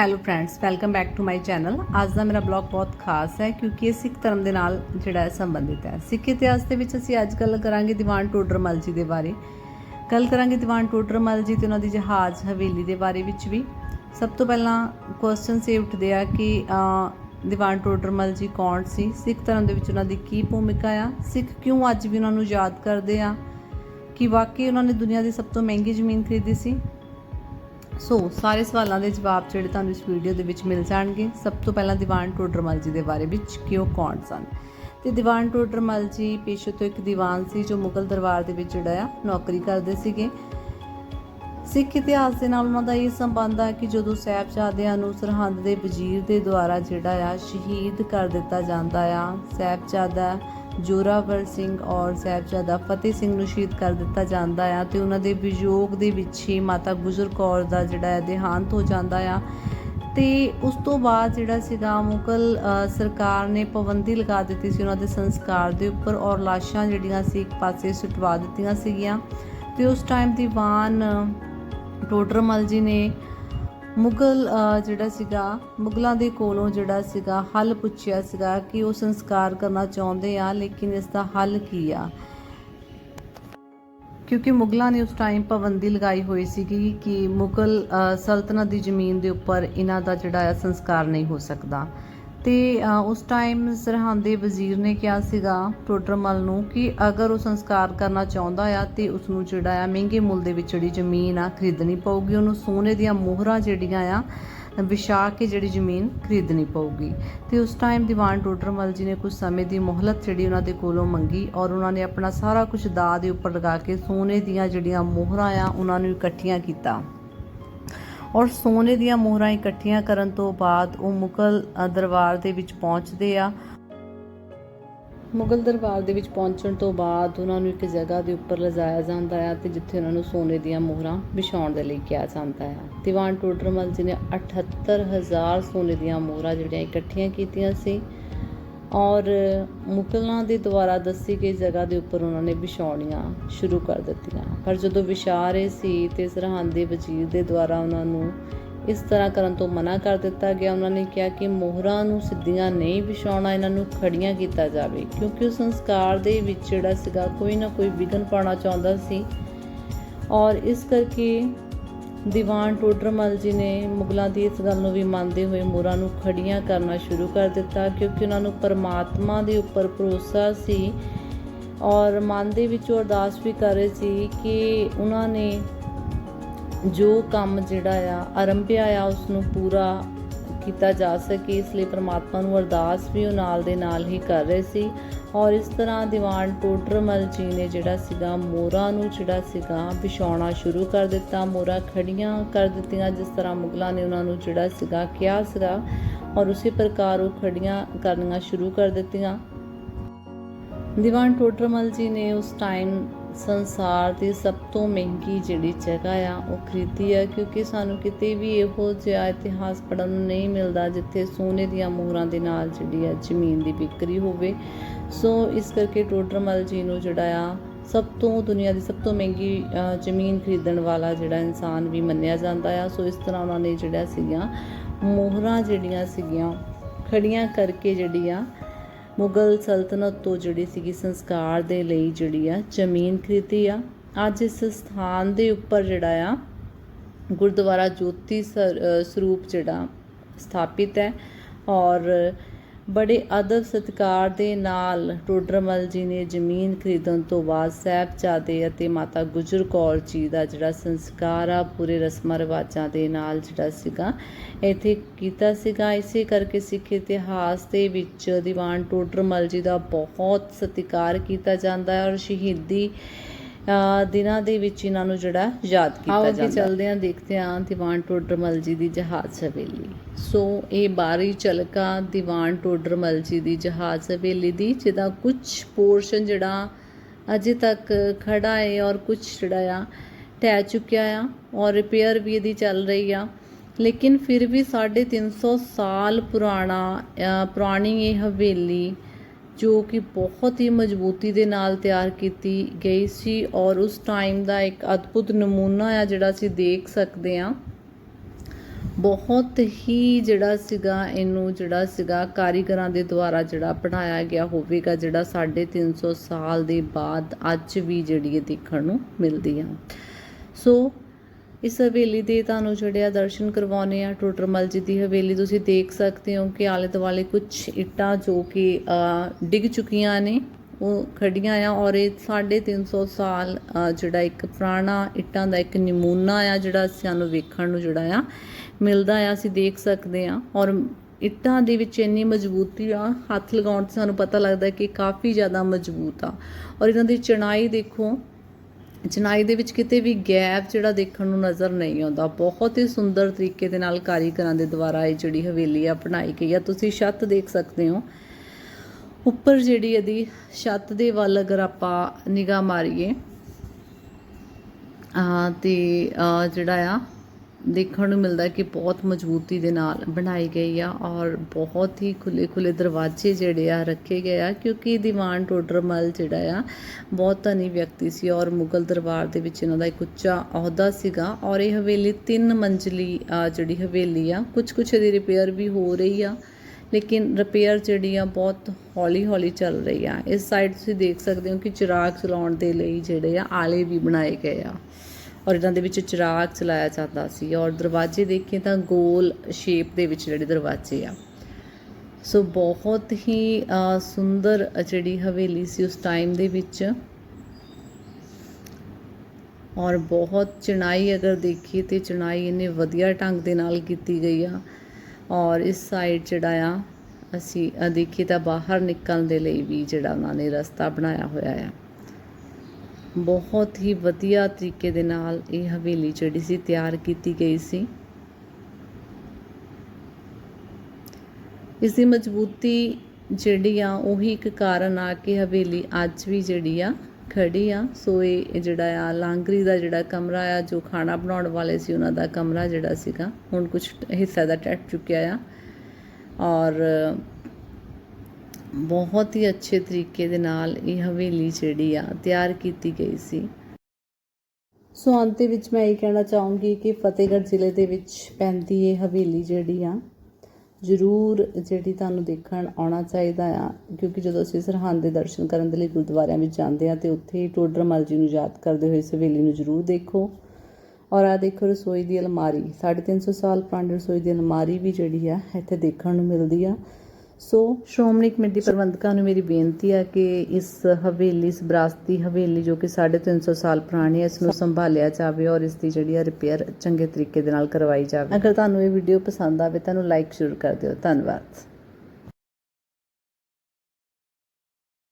Hello friends welcome back to my channel ਅੱਜ ਦਾ ਮੇਰਾ ਬਲੌਗ ਬਹੁਤ ਖਾਸ ਹੈ ਕਿਉਂਕਿ ਇਹ ਸਿੱਖ ਧਰਮ ਦੇ ਨਾਲ ਜਿਹੜਾ ਹੈ ਸੰਬੰਧਿਤ ਹੈ। ਸਿੱਖ ਇਤਿਹਾਸ ਦੇ ਵਿੱਚ ਅਸੀਂ ਅੱਜ ਗੱਲ ਕਰਾਂਗੇ ਦੀਵਾਨ ਟੋਡਰਮਲ ਜੀ ਦੇ ਬਾਰੇ। ਗੱਲ ਕਰਾਂਗੇ ਦੀਵਾਨ ਟੋਡਰਮਲ ਜੀ ਤੇ ਉਹਨਾਂ ਦੀ ਜਹਾਜ਼ ਹਵੇਲੀ ਦੇ ਬਾਰੇ ਵਿੱਚ ਵੀ। ਸਭ ਤੋਂ ਪਹਿਲਾਂ ਕੁਐਸਚਨ ਇਹ ਉੱਠਦੇ ਆ ਕਿ ਦੀਵਾਨ ਟੋਡਰਮਲ ਜੀ ਕੌਣ ਸੀ? ਸਿੱਖ ਧਰਮ ਦੇ ਵਿੱਚ ਉਹਨਾਂ ਦੀ ਕੀ ਭੂਮਿਕਾ ਆ? ਸਿੱਖ ਕਿਉਂ ਅੱਜ ਵੀ ਉਹਨਾਂ ਨੂੰ ਯਾਦ ਕਰਦੇ ਆ? ਕਿ ਵਾਕਈ ਉਹਨਾਂ ਨੇ ਦੁਨੀਆ ਦੀ ਸਭ ਤੋਂ ਮਹਿੰਗੀ ਜ਼ਮੀਨ ਖਰੀਦੀ ਸੀ? ਸੋ ਸਾਰੇ ਸਵਾਲਾਂ ਦੇ ਜਵਾਬ ਜਿਹੜੇ ਤੁਹਾਨੂੰ ਇਸ ਵੀਡੀਓ ਦੇ ਵਿੱਚ ਮਿਲ ਜਾਣਗੇ। ਸਭ ਤੋਂ ਪਹਿਲਾਂ ਦੀਵਾਨ ਟੋਡਰਮਲ ਜੀ ਦੇ ਬਾਰੇ ਵਿੱਚ ਕਿਉਂ ਕੌਣ ਸਨ? ਤੇ ਦੀਵਾਨ ਟੋਡਰਮਲ ਜੀ ਪੇਸ਼ੇ ਤੋਂ ਇੱਕ ਦੀਵਾਨ ਸੀ ਜੋ ਮੁਗਲ ਦਰਬਾਰ ਦੇ ਵਿੱਚ ਜਿਹੜਾ ਆ, ਨੌਕਰੀ ਕਰਦੇ ਸੀਗੇ। ਸਿੱਖ ਇਤਿਹਾਸ ਦੇ ਨਾਲ ਉਹਨਾਂ ਦਾ ਇਹ ਸੰਬੰਧ ਆ ਕਿ ਜਦੋਂ ਸਾਹਿਬਜ਼ਾਦਿਆਂ ਨੂੰ ਸਰਹੰਦ ਦੇ ਵਜ਼ੀਰ ਦੇ ਦੁਆਰਾ ਜਿਹੜਾ ਆ, ਸ਼ਹੀਦ ਕਰ ਦਿੱਤਾ ਜਾਂਦਾ ਆ, ਸਾਹਿਬਜ਼ਾਦਾ ਜੋਰਾਵਰ ਸਿੰਘ ਔਰ ਸਾਹਿਬਜ਼ਾਦਾ ਫਤਿਹ ਸਿੰਘ ਨੂੰ ਸ਼ਹੀਦ ਕਰ ਦਿੱਤਾ ਜਾਂਦਾ ਆ ਤੇ ਉਹਨਾਂ ਦੇ ਵਿਯੋਗ ਦੇ ਵਿੱਚ ਹੀ ਮਾਤਾ ਗੁਜਰ ਕੌਰ ਦਾ ਜਿਹੜਾ ਹੈ ਦੇਹਾਂਤ ਹੋ ਜਾਂਦਾ ਆ। ਤੇ ਉਸ ਤੋਂ ਬਾਅਦ ਜਿਹੜਾ ਸੀਗਾ ਮੁਗਲ ਸਰਕਾਰ ਨੇ ਪਾਬੰਦੀ ਲਗਾ ਦਿੱਤੀ ਸੀ ਉਹਨਾਂ ਦੇ ਸੰਸਕਾਰ ਦੇ ਉੱਪਰ ਔਰ ਲਾਸ਼ਾਂ ਜਿਹੜੀਆਂ ਸੀ ਇੱਕ ਪਾਸੇ ਸੁਟਵਾ ਦਿੱਤੀਆਂ ਸੀਗੀਆਂ। ਤੇ ਉਸ ਟਾਈਮ ਦੀਵਾਨ ਟੋਡਰਮਲ ਜੀ ਨੇ ਮੁਗਲ ਅ, ਜਿਹੜਾ ਸੀਗਾ ਮੁਗਲਾਂ ਦੇ ਕੋਲੋਂ ਜਿਹੜਾ ਸੀਗਾ ਹੱਲ ਪੁੱਛਿਆ ਸੀਗਾ ਕਿ ਉਹ ਸੰਸਕਾਰ ਕਰਨਾ ਚਾਹੁੰਦੇ ਆ ਲੇਕਿਨ ਇਸ ਦਾ ਹੱਲ ਕੀ ਆ? ਕਿਉਂਕਿ ਮੁਗਲਾਂ ਨੇ ਉਸ ਟਾਈਮ ਪਾਬੰਦੀ ਲਗਾਈ ਹੋਈ ਸੀਗੀ ਕਿ ਮੁਗਲ ਅ, ਸਲਤਨਤ ਦੀ ਜ਼ਮੀਨ ਦੇ ਉੱਪਰ ਇਹਨਾਂ ਦਾ ਜਿਹੜਾ ਹੈ ਸੰਸਕਾਰ ਨਹੀਂ ਹੋ ਸਕਦਾ। ਤੇ ਉਸ ਟਾਈਮ ਸਰਹੰਦ ਦੇ ਵਜ਼ੀਰ ਨੇ ਕਿਹਾ ਸੀਗਾ ਟੋਡਰਮਲ ਨੂੰ ਕਿ ਅਗਰ ਉਹ ਸੰਸਕਾਰ ਕਰਨਾ ਚਾਹੁੰਦਾ ਆ ਤੇ ਉਸ ਨੂੰ ਜਿਹੜਾ ਆ ਮਹਿੰਗੇ ਮੁੱਲ ਦੇ ਵਿੱਚ ਜਿਹੜੀ ਜ਼ਮੀਨ ਆ ਖਰੀਦਣੀ ਪਊਗੀ, ਉਹਨੂੰ ਸੋਨੇ ਦੀਆਂ ਮੋਹਰਾਂ ਜਿਹੜੀਆਂ ਆ ਵਿਛਾ ਕੇ ਜਿਹੜੀ ਜ਼ਮੀਨ ਖਰੀਦਣੀ ਪਊਗੀ। ਤੇ ਉਸ ਟਾਈਮ ਦੀਵਾਨ ਟੋਡਰਮਲ ਜੀ ਨੇ ਕੁਝ ਸਮੇਂ ਦੀ ਮੋਹਲਤ ਜਿਹੜੀ ਉਹਨਾਂ ਦੇ ਕੋਲੋਂ ਮੰਗੀ ਔਰ ਉਹਨਾਂ ਨੇ ਆਪਣਾ ਸਾਰਾ ਕੁਝ ਦਾ ਦੇ ਉੱਪਰ ਲਗਾ ਕੇ ਸੋਨੇ ਦੀਆਂ ਜਿਹੜੀਆਂ ਮੋਹਰਾਂ ਆ, ਉਹਨਾਂ ਨੂੰ ਇਕੱਠੀਆਂ ਕੀਤਾ। ਔਰ ਸੋਨੇ ਦੀਆਂ ਮੋਹਰਾਂ ਇਕੱਠੀਆਂ ਕਰਨ ਤੋਂ ਬਾਅਦ ਉਹ ਮੁਗਲ ਦਰਬਾਰ ਦੇ ਵਿੱਚ ਪਹੁੰਚਦੇ ਆ। ਮੁਗਲ ਦਰਬਾਰ ਦੇ ਵਿੱਚ ਪਹੁੰਚਣ ਤੋਂ ਬਾਅਦ ਉਹਨਾਂ ਨੂੰ ਇੱਕ ਜਗ੍ਹਾ ਦੇ ਉੱਪਰ ਲਿਜਾਇਆ ਜਾਂਦਾ ਹੈ ਤੇ ਜਿੱਥੇ ਉਹਨਾਂ ਨੂੰ ਸੋਨੇ ਦੀਆਂ ਮੋਹਰਾਂ ਵਿਛਾਉਣ ਦੇ ਲਈ ਕਿਹਾ ਜਾਂਦਾ ਹੈ ਦੀਵਾਨ ਟੋਡਰਮਲ ਜੀ ਨੇ 78000 ਸੋਨੇ ਦੀਆਂ ਮੋਹਰਾਂ ਜਿਹੜੀਆਂ ਇਕੱਠੀਆਂ ਕੀਤੀਆਂ ਸੀ ਔਰ ਮੁਗਲਾਂ ਦੇ ਦੁਆਰਾ ਦੱਸੀ ਗਈ ਜਗ੍ਹਾ ਦੇ ਉੱਪਰ ਉਹਨਾਂ ਨੇ ਵਿਛਾਉਣੀਆਂ ਸ਼ੁਰੂ ਕਰ ਦਿੱਤੀਆਂ। ਪਰ ਜਦੋਂ ਵਿਛਾ ਰਹੇ ਸੀ ਤੇ ਸਰਹੰਦ ਦੇ ਵਜ਼ੀਰ ਦੇ ਦੁਆਰਾ ਉਹਨਾਂ ਨੂੰ ਇਸ ਤਰ੍ਹਾਂ ਕਰਨ ਤੋਂ ਮਨਾ ਕਰ ਦਿੱਤਾ ਗਿਆ, ਉਹਨਾਂ ਨੇ ਕਿਹਾ ਕਿ ਮੋਹਰਾਂ ਨੂੰ ਸਿੱਧੀਆਂ ਨਹੀਂ ਵਿਛਾਉਣਾ, ਇਹਨਾਂ ਨੂੰ ਖੜੀਆਂ ਕੀਤਾ ਜਾਵੇ। ਕਿਉਂਕਿ ਉਹ ਸੰਸਕਾਰ ਦੇ ਵਿੱਚ ਜਿਹੜਾ ਸੀਗਾ, ਕੋਈ ਨਾ ਕੋਈ ਵਿਘਨ ਪਾਉਣਾ ਚਾਹੁੰਦਾ ਸੀ। ਔਰ ਇਸ ਕਰਕੇ ਦੀਵਾਨ ਟੋਡਰਮਲ ਜੀ ਨੇ ਮੁਗਲਾਂ ਦੀ ਇਸ ਗੱਲ ਨੂੰ ਵੀ ਮੰਨਦੇ ਹੋਏ ਮੋਰਾਂ ਨੂੰ ਖੜੀਆਂ ਕਰਨਾ ਸ਼ੁਰੂ ਕਰ ਦਿੱਤਾ, ਕਿਉਂਕਿ ਉਹਨਾਂ ਨੂੰ ਪਰਮਾਤਮਾ ਦੇ ਉੱਪਰ ਭਰੋਸਾ ਸੀ ਔਰ ਮਨ ਦੇ ਵਿੱਚ ਉਹ ਅਰਦਾਸ ਵੀ ਕਰ ਰਹੇ ਸੀ ਕਿ ਉਹਨਾਂ ਨੇ ਜੋ ਕੰਮ ਜਿਹੜਾ ਆ, ਆਰੰਭਿਆ ਆ ਉਸ ਨੂੰ ਪੂਰਾ ਕੀਤਾ ਜਾ ਸਕੇ, ਇਸ ਲਈ ਪ੍ਰਮਾਤਮਾ ਨੂੰ ਅਰਦਾਸ ਵੀ ਉਹ ਨਾਲ ਦੇ ਨਾਲ ਹੀ ਕਰ ਰਹੇ ਸੀ। ਔਰ ਇਸ ਤਰ੍ਹਾਂ ਦੀਵਾਨ ਟੋਡਰਮਲ ਜੀ ਨੇ ਜਿਹੜਾ ਸੀਗਾ, ਮੋਹਰਾਂ ਨੂੰ ਜਿਹੜਾ ਸੀਗਾ, ਵਿਛਾਉਣਾ ਸ਼ੁਰੂ ਕਰ ਦਿੱਤਾ। ਮੋਹਰਾਂ ਖੜੀਆਂ ਕਰ ਦਿੱਤੀਆਂ, ਜਿਸ ਤਰ੍ਹਾਂ ਮੁਗਲਾਂ ਨੇ ਉਹਨਾਂ ਨੂੰ ਜਿਹੜਾ ਸੀਗਾ ਕਿਹਾ ਸੀਗਾ। ਔਰ ਉਸੇ ਪ੍ਰਕਾਰ ਉਹ ਖੜੀਆਂ ਕਰਨੀਆਂ ਸ਼ੁਰੂ ਕਰ ਦਿੱਤੀਆਂ। ਦੀਵਾਨ ਟੋਡਰਮਲ ਜੀ ਨੇ ਉਸ ਟਾਈਮ ਸੰਸਾਰ ਦੀ ਸਭ ਤੋਂ ਮਹਿੰਗੀ ਜਿਹੜੀ ਜਗ੍ਹਾ ਆ, ਉਹ ਖਰੀਦੀ ਆ, ਕਿਉਂਕਿ ਸਾਨੂੰ ਕਿਤੇ ਵੀ ਇਹੋ ਜਿਹਾ ਇਤਿਹਾਸ ਪੜ੍ਹਨ ਨੂੰ ਨਹੀਂ ਮਿਲਦਾ ਜਿੱਥੇ ਸੋਨੇ ਦੀਆਂ ਮੋਹਰਾਂ ਦੇ ਨਾਲ ਜਿਹੜੀ ਆ ਜ਼ਮੀਨ ਦੀ ਵਿਕਰੀ ਹੋਵੇ। ਸੋ ਇਸ ਕਰਕੇ ਟੋਡਰਮਲ ਜੀ ਨੂੰ ਜਿਹੜਾ ਆ, ਸਭ ਤੋਂ ਦੁਨੀਆ ਦੀ ਸਭ ਤੋਂ ਮਹਿੰਗੀ ਜ਼ਮੀਨ ਖਰੀਦਣ ਵਾਲਾ ਜਿਹੜਾ ਇਨਸਾਨ ਵੀ ਮੰਨਿਆ ਜਾਂਦਾ ਆ। ਸੋ ਇਸ ਤਰ੍ਹਾਂ ਉਹਨਾਂ ਨੇ ਜਿਹੜਾ ਸੀਗੀਆਂ ਮੋਹਰਾਂ ਜਿਹੜੀਆਂ ਸੀਗੀਆਂ ਖੜੀਆਂ ਕਰਕੇ ਜਿਹੜੀ ਆ ਮੁਗਲ ਸਲਤਨਤ ਤੋਂ ਜਿਹੜੀ ਸੀਗੀ ਸੰਸਕਾਰ ਦੇ ਲਈ ਜਿਹੜੀ ਆ ਜ਼ਮੀਨ ਖਰੀਦੀ ਆ। ਅੱਜ ਇਸ ਸਥਾਨ ਦੇ ਉੱਪਰ ਜਿਹੜਾ ਆ ਗੁਰਦੁਆਰਾ ਜੋਤੀ ਸਰ- ਸਰੂਪ ਜਿਹੜਾ ਸਥਾਪਿਤ ਹੈ ਔਰ ਬੜੇ ਅਦਬ ਸਤਿਕਾਰ ਦੇ ਨਾਲ ਟੋਡਰਮਲ ਜੀ ਨੇ ਜ਼ਮੀਨ ਖਰੀਦਣ ਤੋਂ ਬਾਅਦ ਸਾਹਿਬਜ਼ਾਦੇ ਅਤੇ ਮਾਤਾ ਗੁਜਰ ਕੌਰ ਜੀ ਦਾ ਜਿਹੜਾ ਸੰਸਕਾਰ ਆ, ਪੂਰੇ ਰਸਮਾਂ ਰਿਵਾਜਾਂ ਦੇ ਨਾਲ ਜਿਹੜਾ ਸੀਗਾ, ਇੱਥੇ ਕੀਤਾ ਸੀਗਾ। ਇਸੇ ਕਰਕੇ ਸਿੱਖ ਇਤਿਹਾਸ ਦੇ ਵਿੱਚ ਦੀਵਾਨ ਟੋਡਰਮਲ ਜੀ ਦਾ ਬਹੁਤ ਸਤਿਕਾਰ ਕੀਤਾ ਜਾਂਦਾ ਹੈ ਔਰ ਸ਼ਹੀਦੀ ਦਿਨਾਂ ਦੇ ਵਿੱਚ ਇਹਨਾਂ ਨੂੰ ਜਿਹੜਾ ਯਾਦ ਕੀਤਾ ਜਾਂਦਾ ਹੈ ਚਲਦੇ ਆਂ ਦੇਖਦੇ ਆਂ ਦੀਵਾਨ ਟੋਡਰਮਲ ਜੀ ਦੀ ਜਹਾਜ਼ ਹਵੇਲੀ। ਸੋ ਇਹ ਬਾਰੀ ਝਲਕਾ ਦੀਵਾਨ ਟੋਡਰਮਲ ਜੀ ਦੀ ਜਹਾਜ਼ ਹਵੇਲੀ ਦੀ ਜਿਹਦਾ ਕੁਝ ਪੋਰਸ਼ਨ ਜਿਹੜਾ ਅਜੇ ਤੱਕ ਖੜਾ ਹੈ ਔਰ ਕੁਝ ਜਿਹੜਾ ਆ ਟਹਿ ਚੁੱਕਿਆ ਆ ਔਰ ਰਿਪੇਅਰ ਵੀ ਇਹਦੀ ਚੱਲ ਰਹੀ ਆ। ਲੇਕਿਨ ਫਿਰ ਵੀ 350 ਸਾਲ ਪੁਰਾਣਾ ਪੁਰਾਣੀ ਇਹ ਹਵੇਲੀ ਜੋ ਕਿ ਬਹੁਤ ਹੀ ਮਜ਼ਬੂਤੀ ਦੇ ਨਾਲ ਤਿਆਰ ਕੀਤੀ ਗਈ ਸੀ ਔਰ ਉਸ ਟਾਈਮ ਦਾ ਇੱਕ ਅਦਭੁਤ ਨਮੂਨਾ ਆ ਜਿਹੜਾ ਅਸੀਂ ਦੇਖ ਸਕਦੇ ਹਾਂ। ਬਹੁਤ ਹੀ ਜਿਹੜਾ ਸੀਗਾ ਇਹਨੂੰ ਜਿਹੜਾ ਸੀਗਾ ਕਾਰੀਗਰਾਂ ਦੇ ਦੁਆਰਾ ਜਿਹੜਾ ਬਣਾਇਆ ਗਿਆ ਹੋਵੇਗਾ, ਜਿਹੜਾ 350 ਸਾਲ ਦੇ ਬਾਅਦ ਅੱਜ ਵੀ ਜਿਹੜੀ ਇਹ ਦੇਖਣ ਨੂੰ ਮਿਲਦੀ ਆ। ਸੋ ਇਸ ਹਵੇਲੀ ਦੇ ਤੁਹਾਨੂੰ ਜਿਹੜੇ ਆ ਦਰਸ਼ਨ ਕਰਵਾਉਣੇ ਆ ਟੋਟਰਮਲ ਜੀ ਦੀ ਹਵੇਲੀ, ਤੁਸੀਂ ਦੇਖ ਸਕਦੇ ਹੋ ਕਿ ਆਲੇ ਦੁਆਲੇ ਕੁਝ ਇੱਟਾਂ ਜੋ ਕਿ ਡਿੱਗ ਚੁੱਕੀਆਂ ਨੇ, ਉਹ ਖੜੀਆਂ ਆ ਔਰ ਇਹ 350 ਸਾਲ ਜਿਹੜਾ ਇੱਕ ਪੁਰਾਣਾ ਇੱਟਾਂ ਦਾ ਇੱਕ ਨਮੂਨਾ ਆ, ਜਿਹੜਾ ਸਾਨੂੰ ਵੇਖਣ ਨੂੰ ਜਿਹੜਾ ਆ, ਮਿਲਦਾ ਆ, ਅਸੀਂ ਦੇਖ ਸਕਦੇ ਆ। ਔਰ ਇੱਟਾਂ ਦੇ ਵਿੱਚ ਇੰਨੀ ਮਜ਼ਬੂਤੀ ਆ, ਹੱਥ ਲਗਾਉਣ ਤੇ ਸਾਨੂੰ ਪਤਾ ਲੱਗਦਾ ਕਿ ਕਾਫੀ ਜ਼ਿਆਦਾ ਮਜ਼ਬੂਤ ਆ। ਔਰ ਇਹਨਾਂ ਦੀ ਚਣਾਈ ਦੇਖੋ ਚਨਾਈ ਦੇ ਵਿੱਚ ਕਿਤੇ ਵੀ ਗੈਪ ਜਿਹੜਾ ਦੇਖਣ ਨੂੰ ਨਜ਼ਰ ਨਹੀਂ ਆਉਂਦਾ। ਬਹੁਤ ਹੀ ਸੁੰਦਰ ਤਰੀਕੇ ਦੇ ਨਾਲ ਕਾਰੀਗਰਾਂ ਦੇ ਦੁਆਰਾ ਇਹ ਜਿਹੜੀ ਹਵੇਲੀ ਆ ਬਣਾਈ ਗਈ ਆ। ਤੁਸੀਂ ਛੱਤ ਦੇਖ ਸਕਦੇ ਹੋ। ਉੱਪਰ ਜਿਹੜੀ ਇਹਦੀ ਛੱਤ ਦੇ ਵੱਲ ਅਗਰ ਆਪਾਂ ਨਿਗਾਹ ਮਾਰੀਏ ਆ ਤੇ ਜਿਹੜਾ ਆ ਦੇਖਣ ਨੂੰ ਮਿਲਦਾ ਕਿ ਬਹੁਤ ਮਜ਼ਬੂਤੀ ਦੇ ਨਾਲ ਬਣਾਈ ਗਈ ਆ ਔਰ ਬਹੁਤ ਹੀ ਖੁੱਲੇ ਖੁੱਲੇ ਦਰਵਾਜ਼ੇ ਜਿਹੜੇ ਆ ਰੱਖੇ ਗਏ ਆ, ਕਿਉਂਕਿ ਦੀਵਾਨ ਟੋਡਰਮਲ ਜਿਹੜਾ ਆ, ਬਹੁਤ ਧਨੀ ਵਿਅਕਤੀ ਸੀ ਔਰ ਮੁਗਲ ਦਰਬਾਰ ਦੇ ਵਿੱਚ ਇਹਨਾਂ ਦਾ ਇੱਕ ਉੱਚਾ ਅਹੁਦਾ ਸੀਗਾ ਔਰ ਇਹ ਹਵੇਲੀ ਤਿੰਨ ਮੰਜ਼ਲੀ ਜਿਹੜੀ ਹਵੇਲੀ ਆ ਕੁਝ ਕੁਝ ਇਹਦੀ ਰਿਪੇਅਰ ਵੀ ਹੋ ਰਹੀ ਆ, ਲੇਕਿਨ ਰਿਪੇਅਰ ਜਿਹੜੀ ਆ ਬਹੁਤ ਹੌਲੀ ਹੌਲੀ ਚੱਲ ਰਹੀ ਆ। ਇਸ ਸਾਈਡ ਤੁਸੀਂ ਦੇਖ ਸਕਦੇ ਹੋ ਕਿ ਚਿਰਾਗ ਚਲਾਉਣ ਦੇ ਲਈ ਜਿਹੜੇ ਆ ਆਲੇ ਵੀ ਬਣਾਏ ਗਏ ਆ। ਔਰ ਇਹਨਾਂ ਦੇ ਵਿੱਚ ਚਿਰਾਗ ਚਲਾਇਆ ਜਾਂਦਾ ਸੀ ਔਰ ਦਰਵਾਜ਼ੇ ਦੇਖੀਏ ਤਾਂ ਗੋਲ ਸ਼ੇਪ ਦੇ ਵਿੱਚ ਜਿਹੜੇ ਦਰਵਾਜ਼ੇ ਆ। ਸੋ ਬਹੁਤ ਹੀ ਸੁੰਦਰ ਜਿਹੜੀ ਹਵੇਲੀ ਸੀ ਉਸ ਟਾਈਮ ਦੇ ਵਿੱਚ। ਔਰ ਬਹੁਤ ਚਣਾਈ ਅਗਰ ਦੇਖੀਏ ਤੇ ਚਣਾਈ ਇੰਨੇ ਵਧੀਆ ਢੰਗ ਦੇ ਨਾਲ ਕੀਤੀ ਗਈ ਆ। ਔਰ ਇਸ ਸਾਈਡ ਜਿਹੜਾ ਆ, ਅਸੀਂ ਦੇਖੀਏ ਤਾਂ ਬਾਹਰ ਨਿਕਲਣ ਦੇ ਲਈ ਵੀ ਜਿਹੜਾ ਉਹਨਾਂ ਨੇ ਰਸਤਾ ਬਣਾਇਆ ਹੋਇਆ ਆ। ਬਹੁਤ ਹੀ ਵਧੀਆ ਤਰੀਕੇ ਦੇ ਨਾਲ ਇਹ ਹਵੇਲੀ ਜਿਹੜੀ ਸੀ ਤਿਆਰ ਕੀਤੀ ਗਈ ਸੀ। ਇਸ ਦੀ ਮਜ਼ਬੂਤੀ ਜਿਹੜੀ ਆ, ਉਹੀ ਇੱਕ ਕਾਰਨ ਆ ਕਿ ਹਵੇਲੀ ਅੱਜ ਵੀ ਜਿਹੜੀ ਆ, ਖੜੀ ਆ। ਸੋ ਇਹ ਜਿਹੜਾ ਆ, ਲਾਂਗਰੀ ਦਾ ਜਿਹੜਾ ਕਮਰਾ ਆ, ਜੋ ਖਾਣਾ ਬਣਾਉਣ ਵਾਲੇ ਸੀ, ਉਹਨਾਂ ਦਾ ਕਮਰਾ ਜਿਹੜਾ ਸੀਗਾ, ਹੁਣ ਕੁਝ ਹਿੱਸਾ ਦਾ ਟੱਟ ਚੁੱਕਿਆ ਆ। ਔਰ ਬਹੁਤ ਹੀ ਅੱਛੇ ਤਰੀਕੇ ਦੇ ਨਾਲ ਇਹ ਹਵੇਲੀ ਜਿਹੜੀ ਆ ਤਿਆਰ ਕੀਤੀ ਗਈ ਸੀ। ਸੋ ਅੰਤ ਵਿੱਚ ਮੈਂ ਇਹ ਕਹਿਣਾ ਚਾਹੂੰਗੀ ਕਿ ਫਤਿਹਗੜ੍ਹ ਜ਼ਿਲ੍ਹੇ ਦੇ ਵਿੱਚ ਪੈਂਦੀ ਇਹ ਹਵੇਲੀ ਜਿਹੜੀ ਆ, ਜ਼ਰੂਰ ਜਿਹੜੀ ਤੁਹਾਨੂੰ ਦੇਖਣ ਆਉਣਾ ਚਾਹੀਦਾ ਆ, ਕਿਉਂਕਿ ਜਦੋਂ ਅਸੀਂ ਸਰਹੰਦ ਦੇ ਦਰਸ਼ਨ ਕਰਨ ਦੇ ਲਈ ਗੁਰਦੁਆਰਿਆਂ ਵਿੱਚ ਜਾਂਦੇ ਆ ਤੇ ਉੱਥੇ ਟੋਡਰਮਲ ਜੀ ਨੂੰ ਯਾਦ ਕਰਦੇ ਹੋਏ ਇਸ ਹਵੇਲੀ ਨੂੰ ਜ਼ਰੂਰ ਦੇਖੋ। ਔਰ ਆ ਦੇਖੋ ਰਸੋਈ ਦੀ ਅਲਮਾਰੀ 350 ਸਾਲ ਪੁਰਾਣੀ ਰਸੋਈ ਦੀ ਅਲਮਾਰੀ ਵੀ ਜਿਹੜੀ ਆ ਇੱਥੇ ਦੇਖਣ ਨੂੰ ਮਿਲਦੀ ਆ। ਸੋ ਸ਼੍ਰੋਮਣੀ ਕਮੇਟੀ ਪ੍ਰਬੰਧਕਾਂ ਨੂੰ ਮੇਰੀ ਬੇਨਤੀ ਹੈ ਕਿ ਇਸ ਹਵੇਲੀ, ਇਸ ਵਿਰਾਸਤੀ ਹਵੇਲੀ ਜੋ ਕਿ 350 ਸਾਲ ਪੁਰਾਣੀ ਹੈ, ਇਸ ਨੂੰ ਸੰਭਾਲਿਆ ਜਾਵੇ ਔਰ ਇਸ ਦੀ ਜਿਹੜੀ ਆ ਰਿਪੇਅਰ ਚੰਗੇ ਤਰੀਕੇ ਦੇ ਨਾਲ ਕਰਵਾਈ ਜਾਵੇ। ਅਗਰ ਤੁਹਾਨੂੰ ਇਹ ਵੀਡੀਓ ਪਸੰਦ ਆਵੇ ਤਾਂ ਨੂੰ ਲਾਈਕ ਜ਼ਰੂਰ ਕਰ ਦਿਓ। ਧੰਨਵਾਦ।